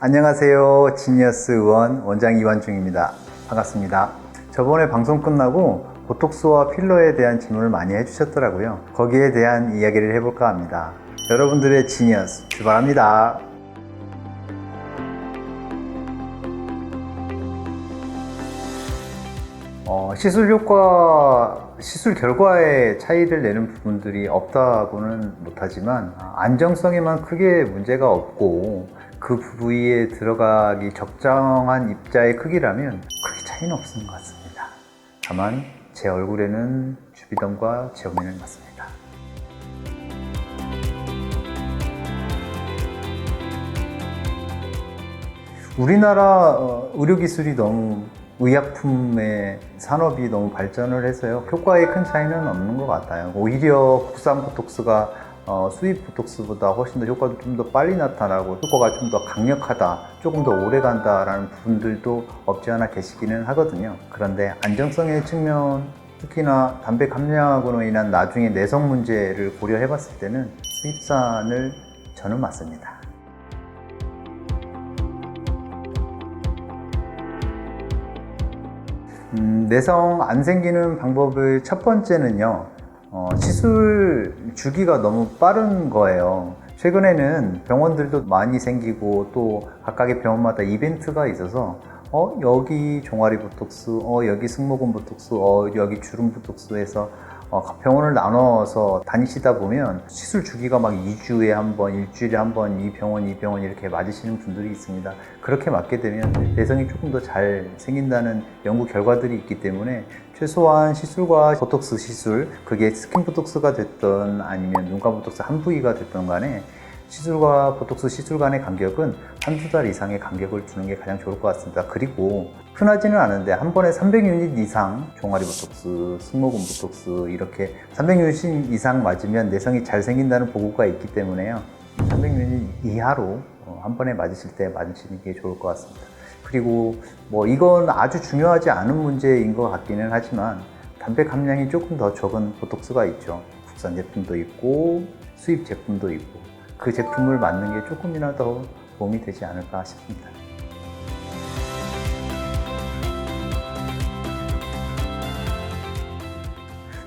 안녕하세요. 지니어스 의원 원장 이완중입니다. 반갑습니다. 저번에 방송 끝나고 보톡스와 필러에 대한 질문을 많이 해주셨더라고요. 거기에 대한 이야기를 해볼까 합니다. 여러분들의 지니어스 출발합니다. 어, 시술 효과, 시술 결과에 차이를 내는 부분들이 없다고는 못하지만 아, 안정성에만 크게 문제가 없고 그 부위에 들어가기 적정한 입자의 크기라면 크게 차이는 없는 것 같습니다. 다만 제 얼굴에는 주비덤과 제어면을 맞습니다. 우리나라 어, 의료기술이 너무 의약품의 산업이 너무 발전을 해서요. 효과에 큰 차이는 없는 것 같아요. 오히려 국산 보톡스가 어, 수입 보톡스보다 훨씬 더 효과도 좀 더 빨리 나타나고 효과가 좀 더 강력하다, 조금 더 오래 간다라는 부분들도 없지 않아 계시기는 하거든요. 그런데 안정성의 측면, 특히나 담배 감량으로 인한 나중에 내성 문제를 고려해 봤을 때는 수입산을 저는 맞습니다. 음, 내성 안 생기는 방법의 첫 번째는요, 어, 시술 주기가 너무 빠른 거예요. 최근에는 병원들도 많이 생기고 또 각각의 병원마다 이벤트가 있어서 어 여기 종아리 보톡스, 어 여기 승모근 보톡스, 어 여기 주름 보톡스 해서 어, 병원을 나눠서 다니시다 보면 시술 주기가 막 2주에 한 번, 일주일에 한 번 이 병원, 이 병원 이렇게 맞으시는 분들이 있습니다. 그렇게 맞게 되면 내성이 조금 더 잘 생긴다는 연구 결과들이 있기 때문에 최소한 시술과 보톡스 시술, 그게 스킨 보톡스가 됐던 아니면 눈가 보톡스 한 부위가 됐던 간에 시술과 보톡스 시술 간의 간격은 한두 달 이상의 간격을 두는 게 가장 좋을 것 같습니다. 그리고 흔하지는 않은데 한 번에 300유닛 이상 종아리 보톡스, 승모근 보톡스 이렇게 300유닛 이상 맞으면 내성이 잘 생긴다는 보고가 있기 때문에요. 300유닛 이하로 어, 한 번에 맞으실 때 맞으시는 게 좋을 것 같습니다. 그리고 뭐 이건 아주 중요하지 않은 문제인 것 같기는 하지만 담배 감량이 조금 더 적은 보톡스가 있죠. 국산 제품도 있고 수입 제품도 있고 그 제품을 맞는 게 조금이나 더 도움이 되지 않을까 싶습니다.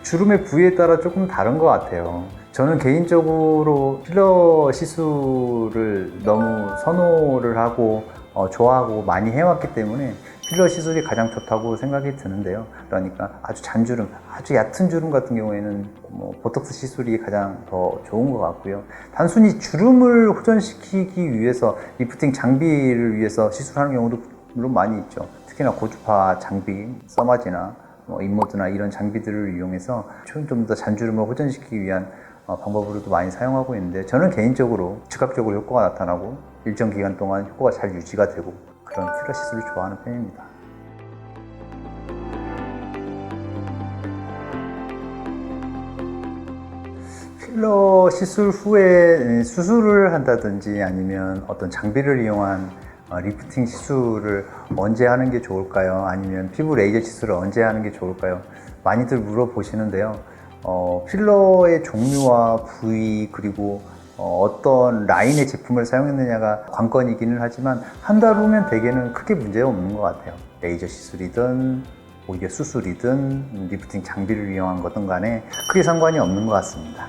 주름의 부위에 따라 조금 다른 것 같아요. 저는 개인적으로 필러 시술을 너무 선호를 하고 어, 좋아하고 많이 해왔기 때문에 필러 시술이 가장 좋다고 생각이 드는데요. 그러니까 아주 잔주름, 아주 얕은 주름 같은 경우에는 뭐 보톡스 시술이 가장 더 좋은 것 같고요. 단순히 주름을 호전시키기 위해서 리프팅 장비를 위해서 시술하는 경우도 물론 많이 있죠. 특히나 고주파 장비, 써마지나 뭐 인모드나 이런 장비들을 이용해서 좀 더 잔주름을 호전시키기 위한 어, 방법으로도 많이 사용하고 있는데 저는 개인적으로 즉각적으로 효과가 나타나고 일정 기간 동안 효과가 잘 유지가 되고 그런 필러 시술을 좋아하는 편입니다. 필러 시술 후에 수술을 한다든지 아니면 어떤 장비를 이용한 어, 리프팅 시술을 언제 하는 게 좋을까요? 아니면 피부 레이저 시술을 언제 하는 게 좋을까요? 많이들 물어보시는데요. 어, 필러의 종류와 부위 그리고 어, 떤 라인의 제품을 사용했느냐가 관건이기는 하지만 한달 후면 대개는 크게 문제가 없는 것 같아요. 레이저 시술이든 오히려 수술이든 리프팅 장비를 이용한 거든 간에 크게 상관이 없는 것 같습니다.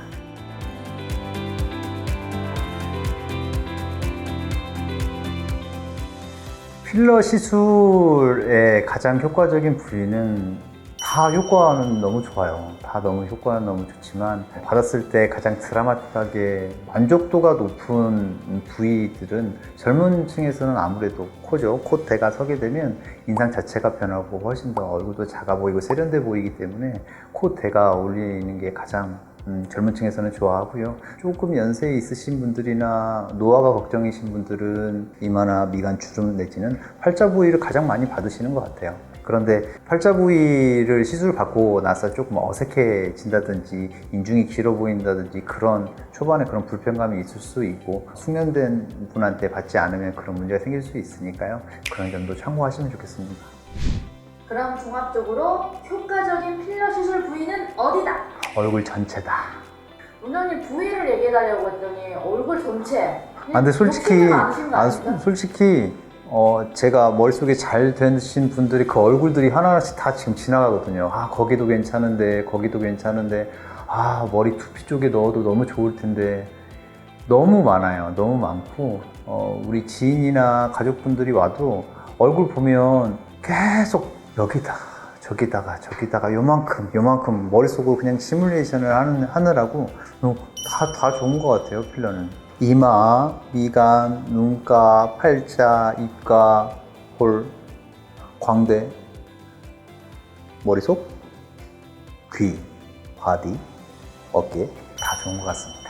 필러 시술의 가장 효과적인 부위는 다 효과는 너무 좋아요. 다 너무 효과는 너무 좋지만 받았을 때 가장 드라마틱하게 만족도가 높은 부위들은 젊은 층에서는 아무래도 코죠. 콧대가 서게 되면 인상 자체가 변하고 훨씬 더 얼굴도 작아 보이고 세련돼 보이기 때문에 콧대가 어울리는 게 가장 음, 젊은 층에서는 좋아하고요. 조금 연세 있으신 분들이나 노화가 걱정이신 분들은 이마나 미간 주름 내지는 팔자 부위를 가장 많이 받으시는 것 같아요. 그런데 팔자 부위를 시술 받고 나서 조금 어색해진다든지 인중이 길어 보인다든지 그런 초반에 그런 불편감이 있을 수 있고 숙련된 분한테 받지 않으면 그런 문제가 생길 수 있으니까요. 그런 점도 참고하시면 좋겠습니다. 그럼 종합적으로 효과적인 필러 시술 부위는 어디다? 얼굴 전체다. 원장님 부위를 얘기해달라고 했더니 얼굴 전체 아, 근데 솔직히, 아, 솔직히, 어, 제가 머릿속에 잘 되신 분들이 그 얼굴들이 하나하나씩 다 지금 지나가거든요. 아, 거기도 괜찮은데, 거기도 괜찮은데, 아, 머리 두피 쪽에 넣어도 너무 좋을 텐데. 너무 많아요. 너무 많고, 어, 우리 지인이나 가족분들이 와도 얼굴 보면 계속 여기다, 저기다가, 저기다가 요만큼, 요만큼 머릿속으로 그냥 시뮬레이션을 하는, 하느라고 어, 다, 다 좋은 것 같아요, 필러는. 이마, 미간, 눈가, 팔자, 입가, 볼, 광대, 머릿속, 귀, 바디, 어깨 다 좋은 것 같습니다.